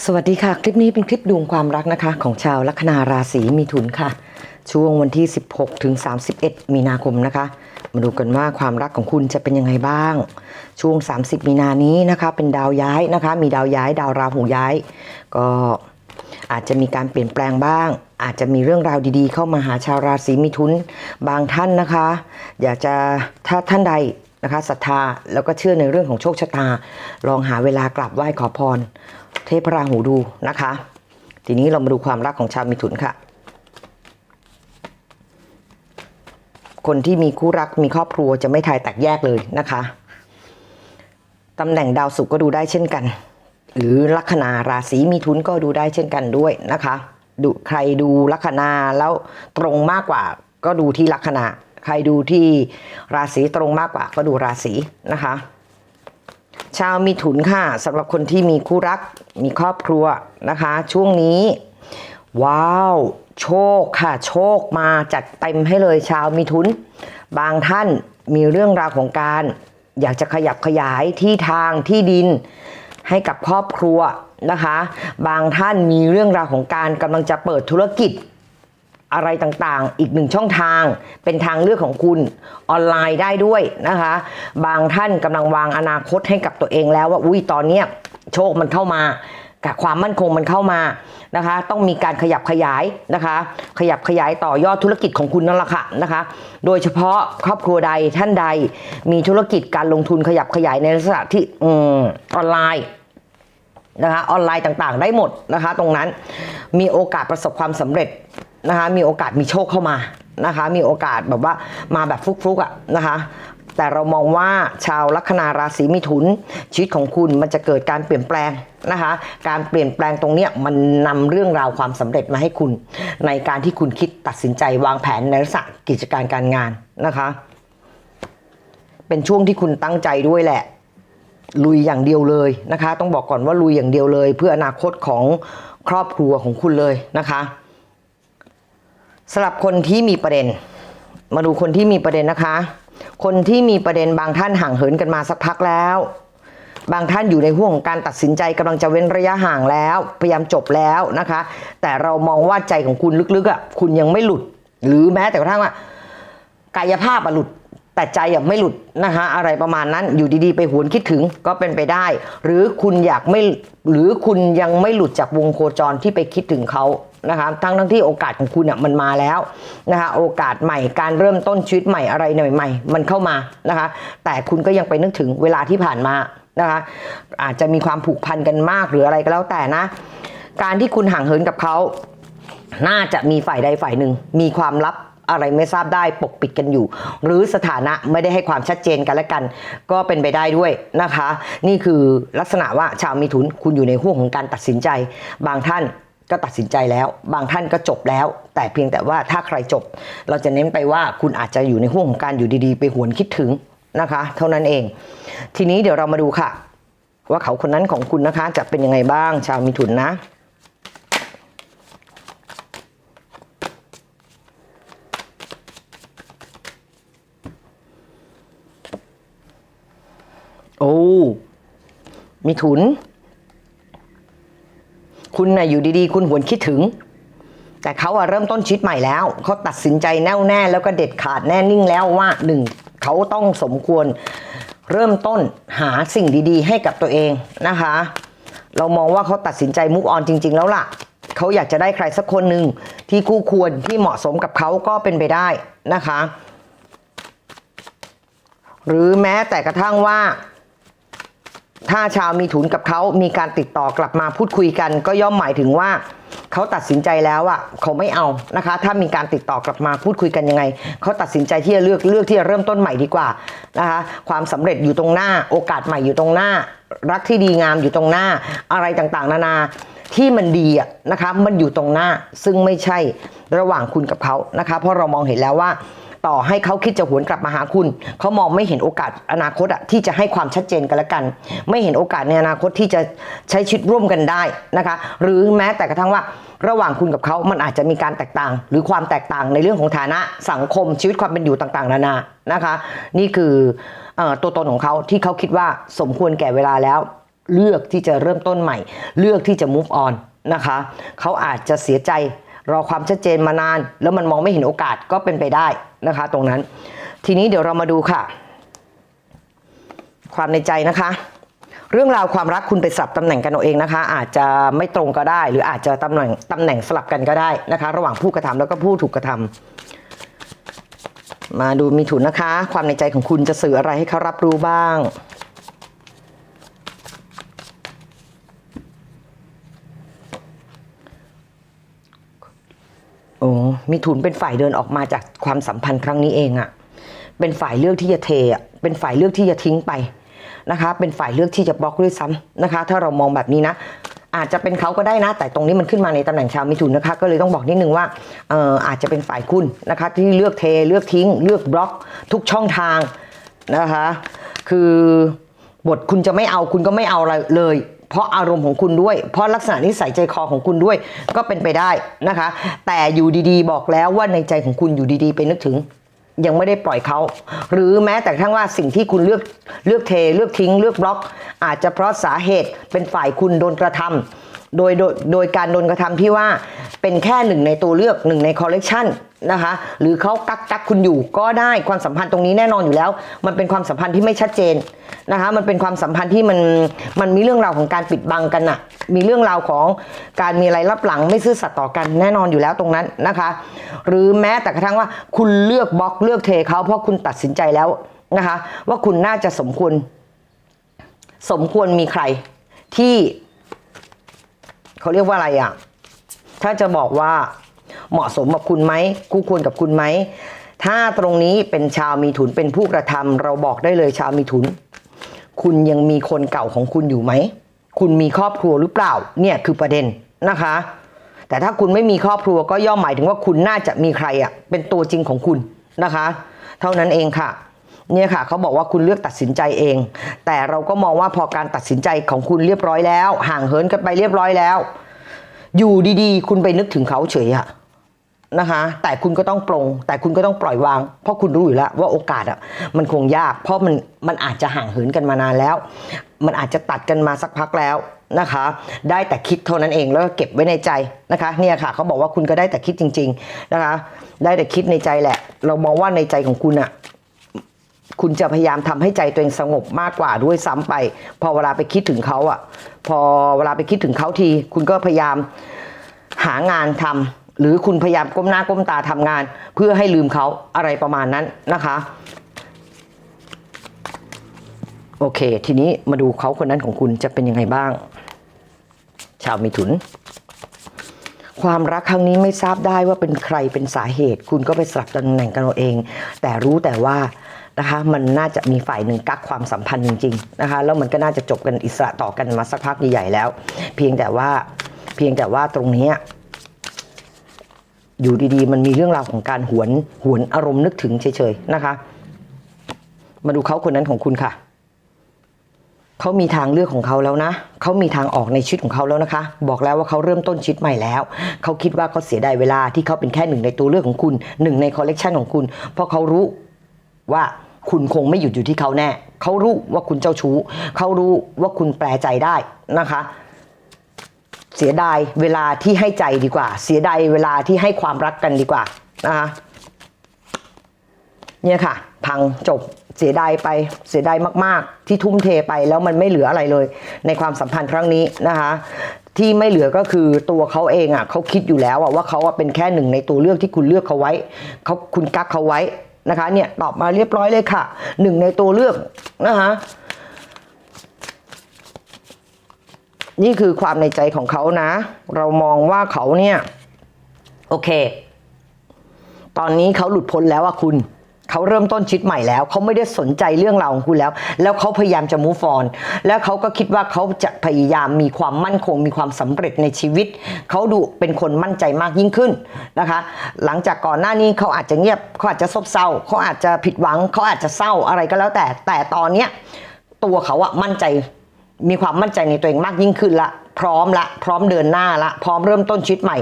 สวัสดีค่ะ คลิปนี้เป็นคลิปดวงความรักนะคะ ของชาวลัคนาราศีมีถุนค่ะ ช่วงวันที่ 16 ถึง 31 มีนาคมนะคะ มาดูกันว่าความรักของคุณจะเป็นยังไงบ้าง ช่วง 30 มีนานี้นะคะ เป็นดาวย้ายนะคะ มีดาวย้าย ดาวราหูย้าย ก็อาจจะมีการเปลี่ยนแปลงบ้าง อาจจะมีเรื่องราวดีๆ เข้ามาหาชาวราศีมิถุนบางท่านนะคะ อยากจะถ้าท่านใดนะคะศรัทธาแล้วก็เชื่อในเรื่องของโชคชะตา ลองหาเวลากราบไหว้ขอพร เทพราหูดูนะคะ ทีนี้เรามาดูความรักของชาวมิถุนค่ะ คนที่มีคู่รักมีครอบครัวจะไม่ทายแตกแยกเลยนะคะตำแหน่งดาวศุกร์ก็ดูได้เช่นกัน หรือลัคนาราศีมีทุนก็ดูได้เช่นกันด้วยนะคะดูใครดูลัคนาแล้วตรงมากกว่าก็ดูที่ลัคนา ใครดูที่ราศีตรงมากกว่าก็ดูราศีนะคะ ชาวมีถุนค่ะสำหรับคนที่มีคู่รักมีครอบครัวนะคะ ช่วงนี้ ว้าว โชคค่ะ โชคมาจัดเต็มให้เลยชาวมีถุน บางท่านมีเรื่องราวของการ อยากจะขยับขยายที่ทางที่ดินให้กับครอบครัวนะคะ บางท่านมีเรื่องราวของการกำลังจะเปิดธุรกิจ อะไรต่างๆ อีกหนึ่งช่องทาง เป็นทางเลือกของคุณออนไลน์ได้ด้วยนะคะ บางท่านกำลังวางอนาคตให้กับตัวเองแล้วว่าอุ้ยตอนเนี้ยโชคมันเข้ามากับความมั่นคงมันเข้ามานะคะ ต้องมีการขยับขยายนะคะ ขยับขยายต่อยอดธุรกิจของคุณนั่นแหละค่ะนะคะ โดยเฉพาะครอบครัวใดท่านใดมีธุรกิจการลงทุนขยับขยายในลักษณะที่อืมออนไลน์นะคะออนไลน์ต่างๆ ได้หมดนะคะ ตรงนั้นมีโอกาสประสบความสำเร็จ นะคะมีโอกาสมีโชคเข้ามานะคะ มีโอกาสแบบว่ามาแบบฟุกๆอะนะคะแต่เรามองว่าชาวลัคนาราศีมิถุน ชีวิตของคุณมันจะเกิดการเปลี่ยนแปลงนะคะ การเปลี่ยนแปลงตรงนี้มันนำเรื่องราวความสำเร็จมาให้คุณ ในการที่คุณคิดตัดสินใจวางแผนในลักษณะกิจการการงานนะคะ เป็นช่วงที่คุณตั้งใจด้วยแหละ ลุยอย่างเดียวเลยนะคะ ต้องบอกก่อนว่าลุยอย่างเดียวเลย เพื่ออนาคตของครอบครัวของคุณเลยนะคะ สำหรับคนที่มีประเด็น มาดูคนที่มีประเด็นนะคะ คนที่มีประเด็นบางท่านห่างเหินกันมาสักพักแล้ว บางท่านอยู่ในห่วงของการตัดสินใจกำลังจะเว้นระยะห่างแล้ว พยายามจบแล้วนะคะ แต่เรามองว่าใจของคุณลึกๆอะคุณยังไม่หลุด หรือแม้แต่กระทั่งว่ากายภาพอะหลุดแต่ใจอะไม่หลุดนะคะอะไรประมาณนั้นอยู่ดีๆ ไปหวนคิดถึงก็เป็นไปได้ หรือคุณอยากไม่หรือคุณยังไม่หลุดจากวงโคจรที่ไปคิดถึงเขา นะคะทั้งทั้งที่โอกาสของคุณอะมันมาแล้วนะคะโอกาสใหม่การเริ่มต้นชีวิตใหม่อะไรใหม่ๆมันเข้ามานะคะแต่คุณก็ยังไปนึกถึงเวลาที่ผ่านมานะคะอาจจะมีความผูกพันกันมากหรืออะไรก็แล้วแต่นะ การที่คุณห่างเหินกับเขา น่าจะมีฝ่ายใดฝ่ายหนึ่ง มีความลับอะไรไม่ทราบได้ปกปิดกันอยู่ หรือสถานะไม่ได้ให้ความชัดเจนกันและกัน ก็เป็นไปได้ด้วยนะคะ นี่คือลักษณะว่าชาวมิถุนคุณอยู่ในห่วงของการตัดสินใจ บางท่าน ก็ตัดสินใจแล้ว บางท่านก็จบแล้ว แต่เพียงแต่ว่าถ้าใครจบ เราจะเน้นไปว่าคุณอาจจะอยู่ในห่วงของการอยู่ดีๆ ไปหวนคิดถึงนะคะ เท่านั้นเอง ทีนี้เดี๋ยวเรามาดูค่ะ ว่าเขาคนนั้นของคุณนะคะ จะเป็นยังไงบ้าง ชาวมิถุนนะโอ้มีถุน คุณน่ะอยู่ดีๆ คุณหวนคิดถึง แต่เขาอะเริ่มต้นชีวิตใหม่แล้ว เขาตัดสินใจแน่วแน่แล้วก็เด็ดขาดแน่นิ่งแล้วว่าหนึ่งเขาต้องสมควรเริ่มต้นหาสิ่งดีๆ ให้กับตัวเองนะคะ เรามองว่าเขาตัดสินใจมุกออนจริง ๆ แล้วล่ะเขาอยากจะได้ใครสักคนหนึ่งที่คู่ควรที่เหมาะสมกับเขาก็เป็นไปได้นะคะ หรือแม้แต่กระทั่งว่า ถ้าชาวมีถุนกับเขามีการติดต่อกลับมาพูดคุยกัน ก็ย่อมหมายถึงว่าเขาตัดสินใจแล้วอะเขาไม่เอานะคะ ถ้ามีการติดต่อกลับมาพูดคุยกันยังไงเขาตัดสินใจที่จะเลือกเลือกที่จะเริ่มต้นใหม่ดีกว่านะคะความสำเร็จอยู่ตรงหน้า โอกาสใหม่อยู่ตรงหน้า รักที่ดีงามอยู่ตรงหน้าอะไรต่างๆ นานาที่มันดีอะนะคะมันอยู่ตรงหน้าซึ่งไม่ใช่ระหว่างคุณกับเขานะคะ เพราะเรามองเห็นแล้วว่า ต่อให้เขาคิดจะหวนกลับมาหาคุณ เขามองไม่เห็นโอกาสอนาคตอะที่จะให้ความชัดเจนกันละกัน ไม่เห็นโอกาสในอนาคตที่จะใช้ชีวิตร่วมกันได้นะคะ หรือแม้แต่กระทั่งว่าระหว่างคุณกับเขามันอาจจะมีการแตกต่าง หรือความแตกต่างในเรื่องของฐานะสังคมชีวิตความเป็นอยู่ต่างๆ นานานะคะ นี่คืออตัวตนของเขาที่เขาคิดว่าสมควรแก่เวลาแล้ว เลือกที่จะเริ่มต้นใหม่ เลือกที่จะ move on นะคะ เขาอาจจะเสียใจ รอความชัดเจนมานาน แล้วมันมองไม่เห็นโอกาสก็เป็นไปได้นะคะ ตรงนั้น ทีนี้เดี๋ยวเรามาดูค่ะ ความในใจนะคะ เรื่องราวความรักคุณไปสลับตำแหน่งกันเอาเองนะคะ อาจจะไม่ตรงก็ได้ หรืออาจจะตำแหน่งตำแหน่งสลับกันก็ได้นะคะ ระหว่างผู้กระทำแล้วก็ผู้ถูกกระทำมาดูมีถุนนะคะ ความในใจของคุณจะสื่ออะไรให้เขารับรู้บ้าง โอ้ มีถุนเป็นฝ่ายเดินออกมาจากความสัมพันธ์ครั้งนี้เองอะเป็นฝ่ายเลือกที่จะเทอะเป็นฝ่ายเลือกที่จะทิ้งไปนะคะ เป็นฝ่ายเลือกที่จะบล็อกด้วยซ้ำนะคะ ถ้าเรามองแบบนี้นะ อาจจะเป็นเขาก็ได้นะ แต่ตรงนี้มันขึ้นมาในตำแหน่งชาวมิถุนนะคะ ก็เลยต้องบอกนิดนึงว่าเอ่ออาจจะเป็นฝ่ายคุณนะคะ ที่เลือกเทเลือกทิ้ง เลือกบล็อก ทุกช่องทางนะคะ คือบทคุณจะไม่เอาคุณก็ไม่เอาอะไรเลย เพราะอารมณ์ของคุณด้วย เพราะลักษณะนิสัยใจคอของคุณด้วยก็เป็นไปได้นะคะ แต่อยู่ดีๆ บอกแล้วว่าในใจของคุณอยู่ดีๆ ไปนึกถึงยังไม่ได้ปล่อยเขา หรือแม้แต่ทั้งว่าสิ่งที่คุณเลือกเลือกเท เลือกทิ้ง เลือกบล็อก อาจจะเพราะสาเหตุเป็นฝ่ายคุณโดนกระทำ โดยโดยโดยการโดนกระทำที่ว่าเป็นแค่หนึ่งในตัวเลือกหนึ่งในคอลเลกชันนะคะหรือเขากักกักคุณอยู่ก็ได้ความสัมพันธ์ตรงนี้แน่นอนอยู่แล้ว มันเป็นความสัมพันธ์ที่ไม่ชัดเจนนะคะมันเป็นความสัมพันธ์ที่มันมันมีเรื่องราวของการปิดบังกันอะมีเรื่องราวของการมีอะไรรับหลังไม่ซื่อสัตย์ต่อกันแน่นอนอยู่แล้วตรงนั้นนะคะ หรือแม้แต่กระทั่งว่าคุณเลือกบล็อกเลือกเทเขาเพราะคุณตัดสินใจแล้วนะคะว่าคุณน่าจะสมควรสมควรมีใครที่ เขาเรียกว่าอะไรอะ ถ้าจะบอกว่าเหมาะสมกับคุณไหมคู่ควรกับคุณไหม ถ้าตรงนี้เป็นชาวมีถุนเป็นผู้กระทำเราบอกได้เลยชาวมีถุน คุณยังมีคนเก่าของคุณอยู่ไหม คุณมีครอบครัวหรือเปล่า เนี่ยคือประเด็นนะคะ แต่ถ้าคุณไม่มีครอบครัวก็ย่อมหมายถึงว่าคุณน่าจะมีใครอะเป็นตัวจริงของคุณนะคะ เท่านั้นเองค่ะ เนี่ยค่ะเขาบอกว่าคุณเลือกตัดสินใจเอง แต่เราก็มองว่าพอการตัดสินใจของคุณเรียบร้อยแล้ว ห่างเหินกันไปเรียบร้อยแล้ว อยู่ดีๆ คุณไปนึกถึงเขาเฉยอะนะคะ แต่คุณก็ต้องปลงแต่คุณก็ต้องปล่อยวาง เพราะคุณรู้อยู่แล้วว่าโอกาสอะมันคงยาก เพราะมันมันอาจจะห่างเหินกันมานานแล้ว มันอาจจะตัดกันมาสักพักแล้วนะคะ ได้แต่คิดเท่านั้นเองแล้วก็เก็บไว้ในใจนะคะ เนี่ยค่ะเขาบอกว่าคุณก็ได้แต่คิดจริง ๆนะคะ ได้แต่คิดในใจแหละ เรามองว่าในใจของคุณอะ คุณจะพยายามทำให้ใจตัวเองสงบมากกว่าด้วยซ้ำไป พอเวลาไปคิดถึงเขาอะพอเวลาไปคิดถึงเขาที คุณก็พยายามหางานทำหรือคุณพยายามก้มหน้าก้มตาทำงาน เพื่อให้ลืมเขาอะไรประมาณนั้นนะคะโอเค ทีนี้มาดูเขาคนนั้นของคุณจะเป็นยังไงบ้าง ชาวมิถุน ความรักครั้งนี้ไม่ทราบได้ว่าเป็นใครเป็นสาเหตุ คุณก็ไปสลับตำแหน่งกันเอาเอง แต่รู้แต่ว่า นะคะ มันน่าจะมีฝ่ายหนึ่งกักความสัมพันธ์จริงๆนะคะแล้วมันก็น่าจะจบกันอิสระต่อกันมาสักพักใหญ่ๆแล้ว เพียงแต่ว่าเพียงแต่ว่าตรงนี้อยู่ดีๆ มันมีเรื่องราวของการหวนหวนอารมณ์นึกถึงเฉยๆนะคะ มาดูเขาคนนั้นของคุณค่ะเขามีทางเลือกของเขาแล้วนะเขามีทางออกในชีวิตของเขาแล้วนะคะ บอกแล้วว่าเขาเริ่มต้นชีวิตใหม่แล้วเขาคิดว่าเขาเสียดายเวลาที่เขาเป็นแค่หนึ่งในตัวเลือกของคุณหนึ่งในคอลเลกชันของคุณ เพราะเขารู้ ว่าคุณคงไม่หยุดอยู่ที่เขาแน่ เขารู้ว่าคุณเจ้าชู้ เขารู้ว่าคุณแปลใจได้นะคะ เสียดายเวลาที่ให้ใจดีกว่า เสียดายเวลาที่ให้ความรักกันดีกว่านะคะเนี่ยค่ะ พังจบเสียดายไปเสียดายมาก ๆ ที่ทุ่มเทไปแล้วมันไม่เหลืออะไรเลย ในความสัมพันธ์ครั้งนี้นะคะที่ไม่เหลือก็คือตัวเขาเองอะเขาคิดอยู่แล้วอะว่าเขาเป็นแค่หนึ่งในตัวเลือกที่คุณเลือกเขาไว้เขาคุณกักเขาไว้ นะคะเนี่ยตอบมาเรียบร้อยเลยค่ะหนึ่งในตัวเลือกนะคะนี่คือความในใจของเขานะ เรามองว่าเขาเนี่ย โอเค ตอนนี้เขาหลุดพ้นแล้วอะคุณ เขาเริ่มต้นชีวิตใหม่แล้วเขาไม่ได้สนใจเรื่องราวของคุณแล้ว แล้วเขาพยายามจะ move on แล้วเขาก็คิดว่าเขาจะพยายามมีความมั่นคง มีความสำเร็จในชีวิต เขาดูเป็นคนมั่นใจมากยิ่งขึ้นนะคะ หลังจากก่อนหน้านี้เขาอาจจะเงียบเขาอาจจะซบเซาเขาอาจจะผิดหวังเขาอาจจะเศร้าอะไรก็แล้วแต่แต่ตอนเนี้ยตัวเขาอะมั่นใจมีความมั่นใจในตัวเองมากยิ่งขึ้นละพร้อมละ พร้อมเดินหน้าละ พร้อมเริ่มต้นชีวิตใหม่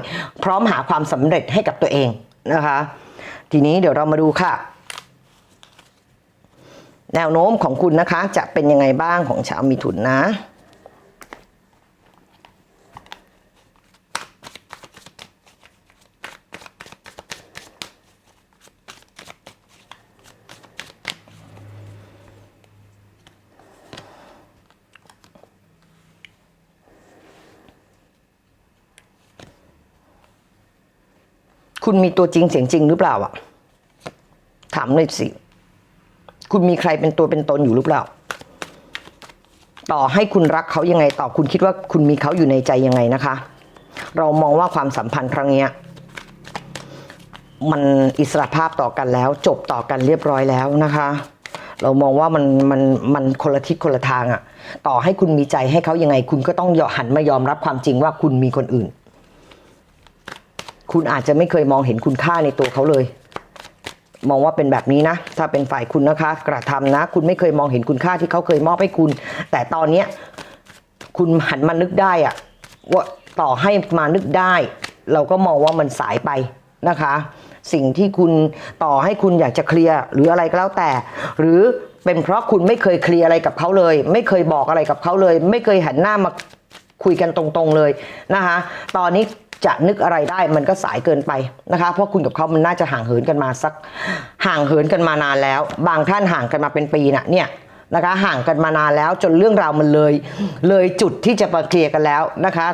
พร้อมหาความสำเร็จให้กับตัวเองนะคะ ทีนี้เดี๋ยวเรามาดูค่ะ แนวโน้มของคุณนะคะ จะเป็นยังไงบ้างของชาวมีถุนนะ คุณมีตัวจริงเสียงจริงหรือเปล่าอะ ถามเลยสิ คุณมีใครเป็นตัวเป็นตนอยู่หรือเปล่า ต่อให้คุณรักเขายังไงต่อคุณคิดว่าคุณมีเขาอยู่ในใจยังไงนะคะ เรามองว่าความสัมพันธ์ครั้งนี้มันอิสระภาพต่อกันแล้ว จบต่อกันเรียบร้อยแล้วนะคะ เรามองว่ามันมันมันคนละทิศคนละทางอะต่อให้คุณมีใจให้เขายังไง คุณก็ต้องหันมายอมรับความจริงว่าคุณมีคนอื่น คุณอาจจะไม่เคยมองเห็นคุณค่าในตัวเขาเลย มองว่าเป็นแบบนี้นะ ถ้าเป็นฝ่ายคุณนะคะ กระทำนะ คุณไม่เคยมองเห็นคุณค่าที่เขาเคยมอบให้คุณ แต่ตอนเนี้ยคุณหันมานึกได้อะว่าต่อให้มานึกได้ เราก็มองว่ามันสายไปนะคะ สิ่งที่คุณต่อให้คุณอยากจะเคลียร์หรืออะไรก็แล้วแต่ หรือเป็นเพราะคุณไม่เคยเคลียร์อะไรกับเขาเลย ไม่เคยบอกอะไรกับเขาเลย ไม่เคยหันหน้ามาคุยกันตรงๆเลยนะคะ ตอนนี้ จะนึกอะไรได้มันก็สายเกินไปนะคะ เพราะคุณกับเขามันน่าจะห่างเหินกันมาสัก ห่างเหินกันมานานแล้ว บางท่านห่างกันมาเป็นปีน่ะเนี่ยนะคะห่างกันมานานแล้วจนเรื่องราวมันเลย เลยจุดที่จะมาเคลียร์กันแล้วนะคะ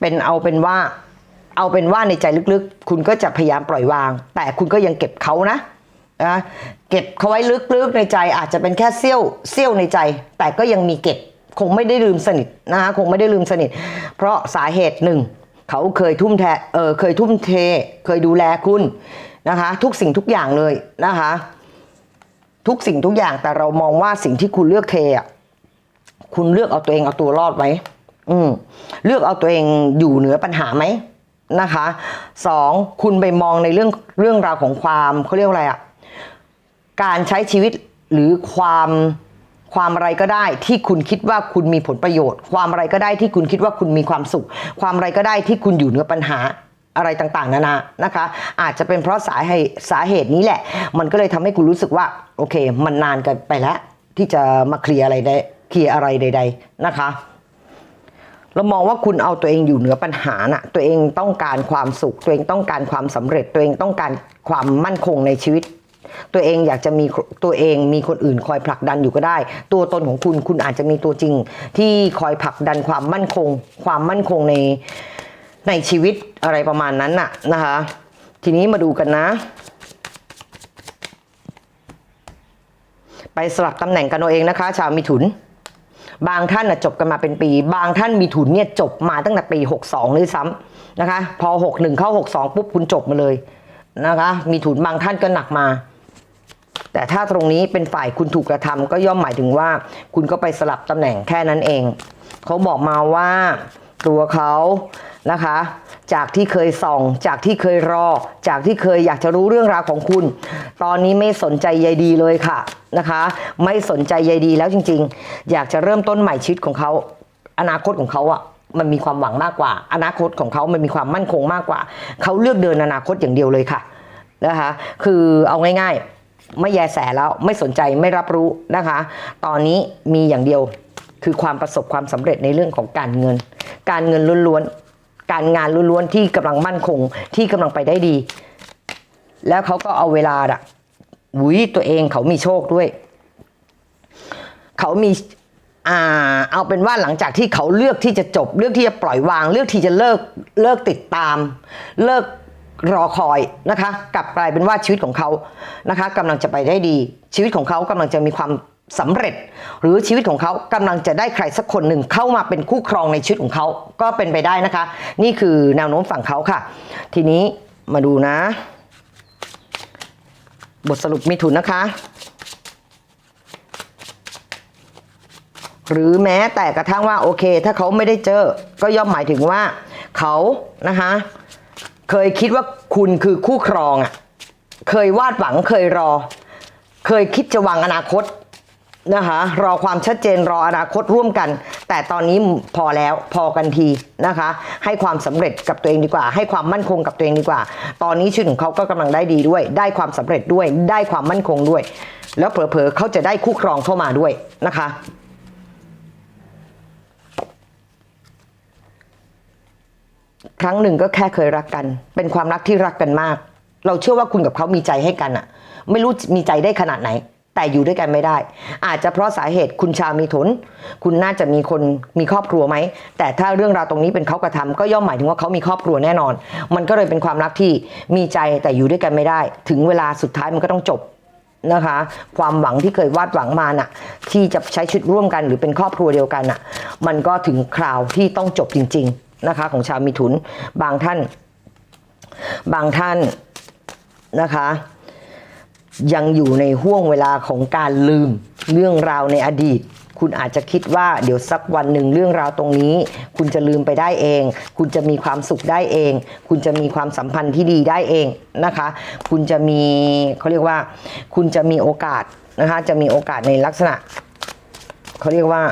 เป็นเอาเป็นว่าเอาเป็นว่าในใจลึกๆ คุณก็จะพยายามปล่อยวาง แต่คุณก็ยังเก็บเขานะนะเก็บเขาไว้ลึกๆในใจอาจจะเป็นแค่เสี้ยวเสี้ยวในใจ แต่ก็ยังมีเก็บคงไม่ได้ลืมสนิทนะคะคงไม่ได้ลืมสนิท เพราะสาเหตุหนึ่ง เขาเคยทุ่มแทเออเคยทุ่มเท เคยดูแลคุณนะคะ ทุกสิ่งทุกอย่างเลยนะคะ ทุกสิ่งทุกอย่างแต่เรามองว่าสิ่งที่คุณเลือกเทอะคุณเลือกเอาตัวเองเอาตัวรอดไว้ อืม เลือกเอาตัวเองอยู่เหนือปัญหาไหมนะคะสองคุณไปมองในเรื่องเรื่องราวของความเขาเรียกว่าอะไรอะการใช้ชีวิตหรือความ ความอะไรก็ได้ที่คุณคิดว่าคุณมีผลประโยชน์ ความอะไรก็ได้ที่คุณคิดว่าคุณมีความสุข ความอะไรก็ได้ที่คุณอยู่เหนือปัญหาอะไรต่างๆ นานา นะคะ อาจจะเป็นเพราะสาเหตุสาเหตุนี้แหละ มันก็เลยทำให้คุณรู้สึกว่า โอเค มันนานเกันไปแล้ว ที่จะมาเคลียร์อะไรได้ เคลียร์อะไรใด ๆ นะคะ เรามองว่าคุณเอาตัวเองอยู่เหนือปัญหาน่ะ ตัวเองต้องการความสุข ตัวเองต้องการความสำเร็จ ตัวเองต้องการความมั่นคงในชีวิต ตัวเองอยากจะมีตัวเองมีคนอื่นคอยผลักดันอยู่ก็ได้ ตัวตนของคุณคุณอาจจะมีตัวจริง ที่คอยผลักดันความมั่นคง ความมั่นคงในในชีวิตอะไรประมาณนั้นน่ะนะคะ ทีนี้มาดูกันนะ ไปสลับตำแหน่งกันเอาเองนะคะ ชาวมิถุนบางท่านจบกันมาเป็นปี บางท่านมีถุนเนี่ยจบมาตั้งแต่ปี 62เลยซ้ำนะคะ พอ 61 เข้า 62 ปุ๊บคุณจบมาเลยนะคะ มีถุนบางท่านก็หนักมา แต่ถ้าตรงนี้เป็นฝ่ายคุณถูกกระทำก็ย่อมหมายถึงว่า คุณก็ไปสลับตำแหน่งแค่นั้นเอง เขาบอกมาว่าตัวเขานะคะ จากที่เคยส่อง จากที่เคยรอ จากที่เคยอยากจะรู้เรื่องราวของคุณ ตอนนี้ไม่สนใจใยดีเลยค่ะนะคะ ไม่สนใจใยดีแล้วจริง ๆ อยากจะเริ่มต้นใหม่ชีวิตของเขา อนาคตของเขาอะมันมีความหวังมากกว่า อนาคตของเขามันมีความมั่นคงมากกว่า เขาเลือกเดินอนาคตอย่างเดียวเลยค่ะนะคะ คือเอาง่ายๆ ไม่แยแสแล้วไม่สนใจไม่รับรู้นะคะ ตอนนี้มีอย่างเดียวคือความประสบความสำเร็จในเรื่องของการเงิน การเงินล้วนๆการงานล้วนๆที่กำลังมั่นคงที่กำลังไปได้ดี แล้วเขาก็เอาเวลาอะวุ้ยตัวเองเขามีโชคด้วย เขามีอ่าเอาเป็นว่าหลังจากที่เขาเลือกที่จะจบ เลือกที่จะปล่อยวาง เลือกที่จะเลิกเลิกติดตาม เลิก รอคอยนะคะกลับกลายเป็นว่าชีวิตของเขานะคะกำลังจะไปได้ดี ชีวิตของเขากำลังจะมีความสำเร็จ หรือชีวิตของเขากำลังจะได้ใครสักคนหนึ่งเข้ามาเป็นคู่ครองในชีวิตของเขาก็เป็นไปได้นะคะ นี่คือแนวโน้มฝั่งเขาค่ะ ทีนี้มาดูนะ บทสรุปมีถุนนะคะ หรือแม้แต่กระทั่งว่าโอเค ถ้าเขาไม่ได้เจอ ก็ย่อมหมายถึงว่าเขานะคะ เคยคิดว่าคุณคือคู่ครองอะเคยวาดหวังเคยรอ เคยคิดจะวางอนาคตนะคะรอความชัดเจนรออนาคตร่วมกัน แต่ตอนนี้พอแล้วพอกันทีนะคะ ให้ความสำเร็จกับตัวเองดีกว่า ให้ความมั่นคงกับตัวเองดีกว่า ตอนนี้ชีวิตของเขาก็กำลังได้ดีด้วย ได้ความสำเร็จด้วย ได้ความมั่นคงด้วย แล้วเผลอๆเขาจะได้คู่ครองเข้ามาด้วยนะคะ ครั้งหนึ่งก็แค่เคยรักกัน เป็นความรักที่รักกันมาก เราเชื่อว่าคุณกับเขามีใจให้กันอะไม่รู้มีใจได้ขนาดไหน แต่อยู่ด้วยกันไม่ได้ อาจจะเพราะสาเหตุคุณชาวมีถุนคุณน่าจะมีคนมีครอบครัวไหม แต่ถ้าเรื่องราวตรงนี้เป็นเขากระทำก็ย่อมหมายถึงว่าเขามีครอบครัวแน่นอน มันก็เลยเป็นความรักที่มีใจแต่อยู่ด้วยกันไม่ได้ ถึงเวลาสุดท้ายมันก็ต้องจบนะคะ ความหวังที่เคยวาดหวังมาน่ะ ที่จะใช้ชีวิตร่วมกันหรือเป็นครอบครัวเดียวกันน่ะ มันก็ถึงคราวที่ต้องจบจริง ๆ นะคะ ของชาวมิถุนบางท่าน บางท่านนะคะ ยังอยู่ในห่วงเวลาของการลืมเรื่องราวในอดีต คุณอาจจะคิดว่าเดี๋ยวสักวันหนึ่งเรื่องราวตรงนี้ คุณจะลืมไปได้เอง คุณจะมีความสุขได้เอง คุณจะมีความสัมพันธ์ที่ดีได้เองนะคะ คุณจะมีเขาเรียกว่า คุณจะมีโอกาสนะคะจะมีโอกาสในลักษณะเขาเรียกว่า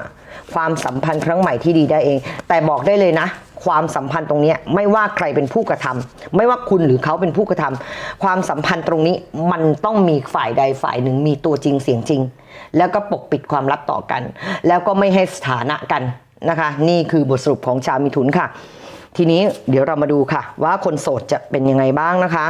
ความสัมพันธ์ครั้งใหม่ที่ดีได้เอง แต่บอกได้เลยนะ ความสัมพันธ์ตรงนี้ไม่ว่าใครเป็นผู้กระทำไม่ว่าคุณหรือเขาเป็นผู้กระทำความสัมพันธ์ตรงนี้มันต้องมีฝ่ายใดฝ่ายหนึ่งมีตัวจริงเสียงจริง แล้วก็ปกปิดความลับต่อกัน แล้วก็ไม่ให้สถานะกันนะคะ นี่คือบทสรุปของชาวมิถุนค่ะ ทีนี้เดี๋ยวเรามาดูค่ะ ว่าคนโสดจะเป็นยังไงบ้างนะคะ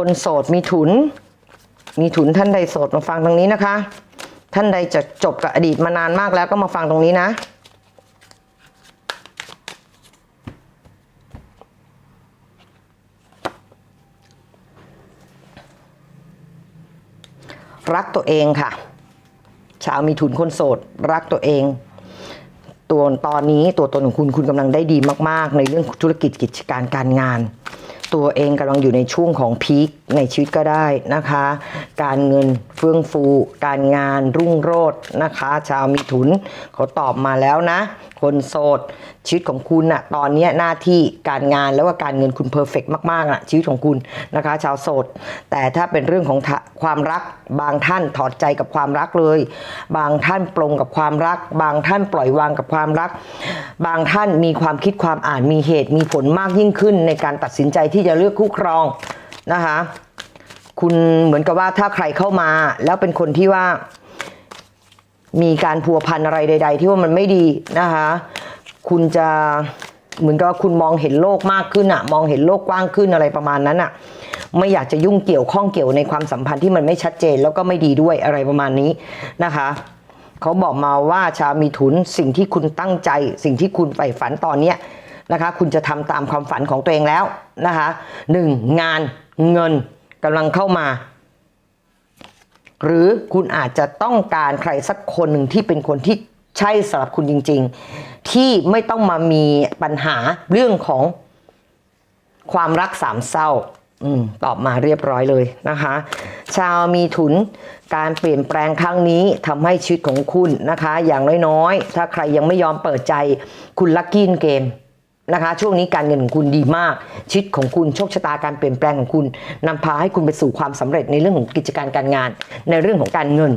คนโสดมีถุน มีถุนท่านใดโสดมาฟังตรงนี้นะคะ ท่านใดจะจบกับอดีตมานานมากแล้วก็มาฟังตรงนี้นะรักตัวเองค่ะ ชาวมีถุนคนโสด รักตัวเอง ตัวตอนนี้ตัวตนของคุณคุณกำลังได้ดีมาก ๆ ในเรื่องธุรกิจกิจการการงาน ตัวเองกำลังอยู่ในช่วงของพีค ในชีวิตก็ได้นะคะ การเงินเฟื่องฟู การงานรุ่งโรจน์นะคะ ชาวมีถุนเขาตอบมาแล้วนะ คนโสด ชีวิตของคุณน่ะตอนนี้หน้าที่การงานแล้วก็การเงินคุณเพอร์เฟกมากๆอะชีวิตของคุณนะคะ ชาวโสด แต่ถ้าเป็นเรื่องของความรักบางท่านถอดใจกับความรักเลย บางท่านปลงกับความรัก บางท่านปล่อยวางกับความรัก บางท่านมีความคิดความอ่านมีเหตุมีผลมากยิ่งขึ้น ในการตัดสินใจที่จะเลือกคู่ครอง นะคะคุณเหมือนกับว่าถ้าใครเข้ามาแล้วเป็นคนที่ว่า มีการพัวพันอะไรใด ๆ ที่ว่ามันไม่ดีนะคะ คุณจะเหมือนกับว่าคุณมองเห็นโลกมากขึ้นอะมองเห็นโลกกว้างขึ้นอะไรประมาณนั้นอะไม่อยากจะยุ่งเกี่ยวข้องเกี่ยวในความสัมพันธ์ที่มันไม่ชัดเจนแล้วก็ไม่ดีด้วยอะไรประมาณนี้นะคะเขาบอกมาว่าชาวมีถุนสิ่งที่คุณตั้งใจ สิ่งที่คุณใฝ่ฝันตอนเนี้ยนะคะ คุณจะทำตามความฝันของตัวเองแล้วนะคะหนึ่งงาน เงินกำลังเข้ามา หรือคุณอาจจะต้องการใครสักคนหนึ่งที่เป็นคนที่ใช่สำหรับคุณจริง ๆ ที่ไม่ต้องมามีปัญหาเรื่องของความรักสามเศร้าอตอบมาเรียบร้อยเลยนะคะ ชาวมีถุนการเปลี่ยนแปลงครั้งนี้ทำให้ชีวิตของคุณนะคะ อย่างน้อยๆ ถ้าใครยังไม่ยอมเปิดใจคุณลักกี้เกม นะคะ ช่วงนี้การเงินของคุณดีมากชีวิตของคุณโชคชะตาการเปลี่ยนแปลงของคุณนำพาให้คุณไปสู่ความสำเร็จในเรื่องของกิจการการงาน ในเรื่องของการเงิน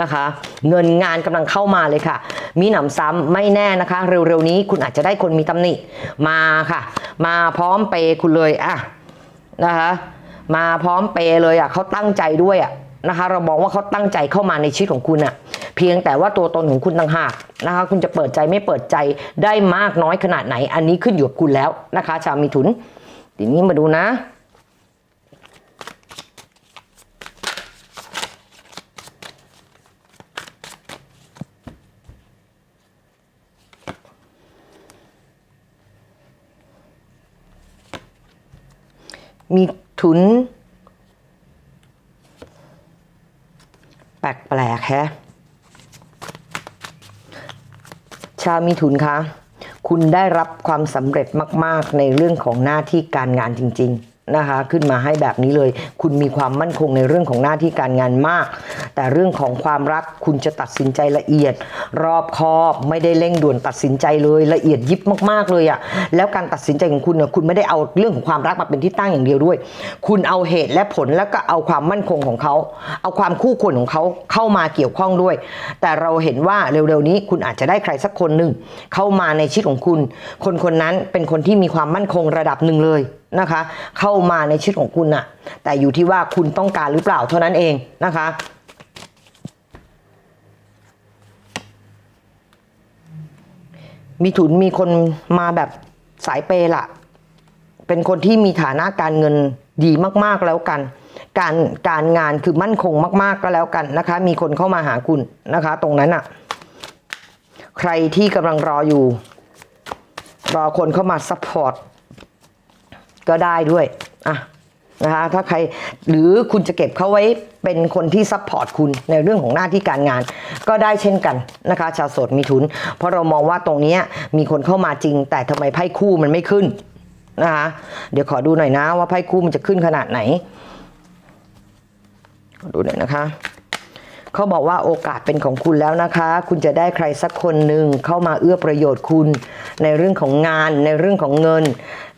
นะคะ เงินงานกำลังเข้ามาเลยค่ะ มีหนำซ้ำไม่แน่นะคะ เร็วๆนี้คุณอาจจะได้คนมีตำหนิมาค่ะ มาพร้อมเปย์คุณเลยอะนะคะมาพร้อมเปย์เลยอะเขาตั้งใจด้วยอะนะคะ เราบอกว่าเขาตั้งใจเข้ามาในชีวิตของคุณอะ พียงแต่ว่าตัวตนของคุณต่างหากนะคะ คุณจะเปิดใจไม่เปิดใจได้มากน้อยขนาดไหน อันนี้ขึ้นอยู่กับคุณแล้วนะคะ ชาวมีถุนทีนี้มาดูนะมีถุน แปลกๆแฮะ ชาวมีถุนคะ คุณได้รับความสำเร็จมาก ๆ ในเรื่องของหน้าที่การงานจริง ๆ นะคะขึ้นมาให้แบบนี้เลย คุณมีความมั่นคงในเรื่องของหน้าที่การงานมาก แต่เรื่องของความรักคุณจะตัดสินใจละเอียด รอบคอบไม่ได้เร่งด่วนตัดสินใจเลยละเอียดยิบมากๆเลยอะแล้วการตัดสินใจของคุณเนี่ยคุณไม่ได้เอาเรื่องของความรักมาเป็นที่ตั้งอย่างเดียวด้วย คุณเอาเหตุและผลแล้วก็เอาความมั่นคงของเขา เอาความคู่ควรของเขาเข้ามาเกี่ยวข้องด้วย แต่เราเห็นว่าเร็วๆนี้คุณอาจจะได้ใครสักคนหนึ่งเข้ามาในชีวิตของคุณ คนคนนั้นเป็นคนที่มีความมั่นคงระดับหนึ่งเลย นะคะ เข้ามาในชีวิตของคุณน่ะแต่อยู่ที่ว่าคุณต้องการหรือเปล่าเท่านั้นเองนะคะมีถุนมีคนมาแบบสายเปย์ละเป็นคนที่มีฐานะการเงินดีมากๆแล้วกัน การการงานคือมั่นคงมาก ๆก็แล้วกันนะคะ มีคนเข้ามาหาคุณนะคะ ตรงนั้นอะใครที่กำลังรออยู่ รอคนเข้ามาซัพพอร์ต ก็ได้ด้วยอะนะคะถ้าใครหรือคุณจะเก็บเขาไว้เป็นคนที่ซัพพอร์ตคุณในเรื่องของหน้าที่การงาน ก็ได้เช่นกันนะคะ ชาวโสดมีทุน เพราะเรามองว่าตรงนี้มีคนเข้ามาจริง แต่ทำไมไพ่คู่มันไม่ขึ้นนะคะเดี๋ยวขอดูหน่อยนะว่าไพ่คู่มันจะขึ้นขนาดไหน ขอดูหน่อยนะคะ เขาบอกว่าโอกาสเป็นของคุณแล้วนะคะ คุณจะได้ใครสักคนหนึ่งเข้ามาเอื้อประโยชน์คุณในเรื่องของงานในเรื่องของเงิน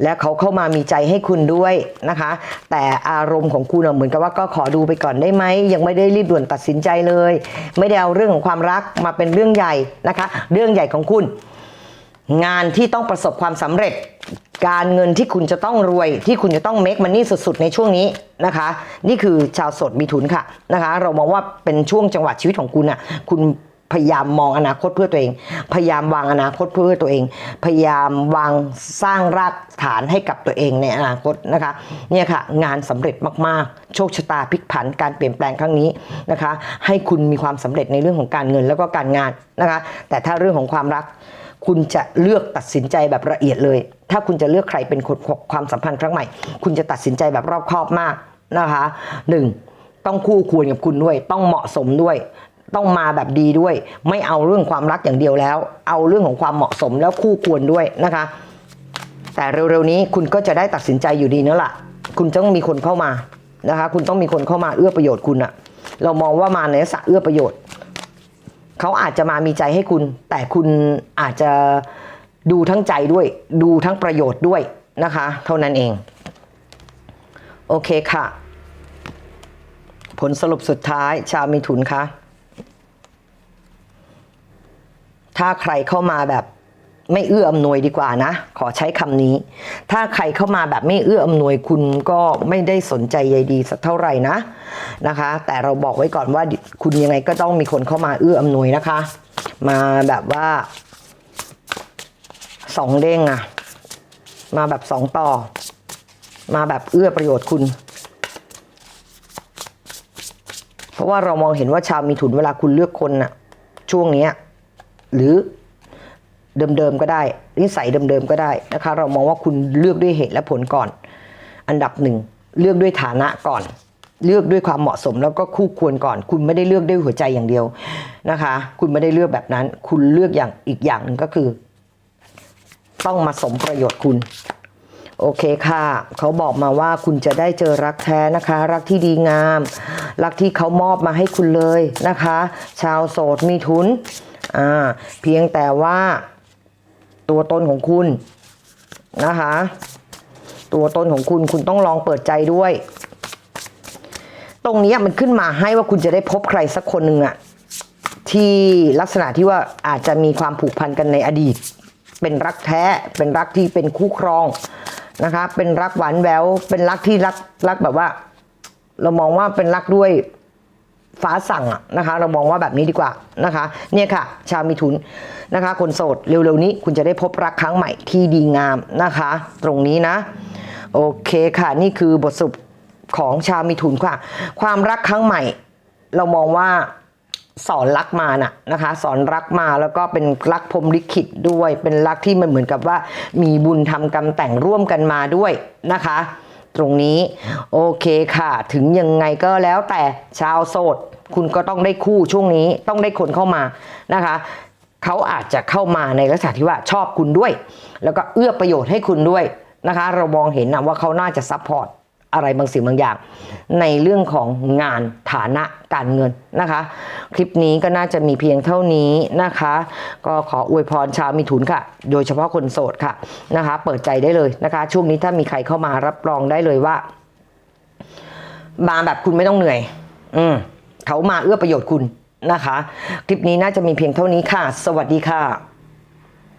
และเขาเข้ามามีใจให้คุณด้วยนะคะ แต่อารมณ์ของคุณเหมือนกับว่าก็ขอดูไปก่อนได้ไหมยังไม่ได้รีบด่วนตัดสินใจเลย ไม่ได้เอาเรื่องของความรักมาเป็นเรื่องใหญ่นะคะ เรื่องใหญ่ของคุณ งานที่ต้องประสบความสำเร็จ การเงินที่คุณจะต้องรวย ที่คุณจะต้องเมคมันนี่สุดๆ ในช่วงนี้นะคะ นี่คือชาวโสดมีทุนค่ะนะคะ เรามองว่าเป็นช่วงจังหวะชีวิตของคุณอะคุณพยายามมองอนาคตเพื่อตัวเอง พยายามวางอนาคตเพื่อตัวเอง พยายามวางสร้างรากฐานให้กับตัวเองในอนาคตนะคะ เนี่ยค่ะงานสำเร็จมากๆ โชคชะตาพลิกผันการเปลี่ยนแปลงครั้งนี้นะคะ ให้คุณมีความสำเร็จในเรื่องของการเงินแล้วก็การงานนะคะ แต่ถ้าเรื่องของความรัก คุณจะเลือกตัดสินใจแบบละเอียดเลย ถ้าคุณจะเลือกใครเป็นคนความสัมพันธ์ครั้งใหม่ คุณจะตัดสินใจแบบรอบคอบมากนะคะหนึ่งต้องคู่ควรกับคุณด้วย ต้องเหมาะสมด้วย ต้องมาแบบดีด้วย ไม่เอาเรื่องความรักอย่างเดียวแล้ว เอาเรื่องของความเหมาะสมแล้วคู่ควรด้วยนะคะ แต่เร็วๆนี้คุณก็จะได้ตัดสินใจอยู่ดีนั่นแหละคุณต้องมีคนเข้ามานะคะ คุณต้องมีคนเข้ามาเอื้อประโยชน์คุณอะเรามองว่ามาในลักษณะเอื้อประโยชน์ เขาอาจจะมามีใจให้คุณ แต่คุณอาจจะดูทั้งใจด้วย ดูทั้งประโยชน์ด้วยนะคะ เท่านั้นเอง โอเคค่ะ ผลสรุปสุดท้ายชาวมีถุนคะถ้าใครเข้ามาแบบ ไม่เอื้ออำนวยดีกว่านะ ขอใช้คำนี้ ถ้าใครเข้ามาแบบไม่เอื้ออำนวยคุณก็ไม่ได้สนใจใยดีสักเท่าไหร่นะนะคะ แต่เราบอกไว้ก่อนว่าคุณยังไงก็ต้องมีคนเข้ามาเอื้ออำนวยนะคะ มาแบบว่าสองเด้งอะมาแบบสองต่อ มาแบบเอื้อประโยชน์คุณ เพราะว่าเรามองเห็นว่าชาวมีถุนเวลาคุณเลือกคนน่ะ ช่วงนี้หรือ เดิมๆก็ได้ นิสัยเดิมๆก็ได้นะคะ เรามองว่าคุณเลือกด้วยเหตุและผลก่อน อันดับหนึ่งเลือกด้วยฐานะก่อน เลือกด้วยความเหมาะสมแล้วก็คู่ควรก่อน คุณไม่ได้เลือกด้วยหัวใจอย่างเดียวนะคะ คุณไม่ได้เลือกแบบนั้น คุณเลือกอย่างอีกอย่างหนึ่งก็คือ ต้องมาสมประโยชน์คุณโอเคค่ะ เขาบอกมาว่าคุณจะได้เจอรักแท้นะคะ รักที่ดีงาม รักที่เขามอบมาให้คุณเลยนะคะ ชาวโสดมีทุนอ่าเพียงแต่ว่า ตัวตนของคุณนะคะ ตัวตนของคุณคุณต้องลองเปิดใจด้วย ตรงนี้มันขึ้นมาให้ว่าคุณจะได้พบใครสักคนหนึ่งอะที่ลักษณะที่ว่าอาจจะมีความผูกพันกันในอดีต เป็นรักแท้ เป็นรักที่เป็นคู่ครองนะคะ เป็นรักหวานแวว เป็นรักที่รักรักแบบว่า เรามองว่าเป็นรักด้วย ฟ้าสั่งอะนะคะ เรามองว่าแบบนี้ดีกว่านะคะ เนี่ยค่ะ ชาวมิถุนนะคะ คนโสดเร็วๆนี้คุณจะได้พบรักครั้งใหม่ที่ดีงามนะคะ ตรงนี้นะ โอเคค่ะ นี่คือบทสรุปของชาวมิถุนค่ะ ความรักครั้งใหม่ เรามองว่าสอนรักมาน่ะนะคะ สอนรักมาแล้วก็เป็นรักพรมลิขิตด้วย เป็นรักที่มันเหมือนกับว่า มีบุญทำกรรมแต่งร่วมกันมาด้วยนะคะ ตรงนี้ โอเคค่ะ ถึงยังไงก็แล้วแต่ชาวโสด คุณก็ต้องได้คู่ช่วงนี้ต้องได้คนเข้ามานะคะเขาอาจจะเข้ามาในลักษณะที่ว่าชอบคุณด้วย แล้วก็เอื้อประโยชน์ให้คุณด้วยนะคะ เรามองเห็นนะว่าเขาน่าจะซัพพอร์ต อะไรบางสิ่งบางอย่าง ในเรื่องของงานฐานะการเงินนะคะ คลิปนี้ก็น่าจะมีเพียงเท่านี้นะคะ ก็ขออวยพรชาวมิถุนค่ะ โดยเฉพาะคนโสดค่ะนะคะ เปิดใจได้เลยนะคะ ช่วงนี้ถ้ามีใครเข้ามารับรองได้เลยว่ามาแบบคุณไม่ต้องเหนื่อย อืมเขามาเอื้อประโยชน์คุณนะคะ คลิปนี้น่าจะมีเพียงเท่านี้ค่ะ สวัสดีค่ะ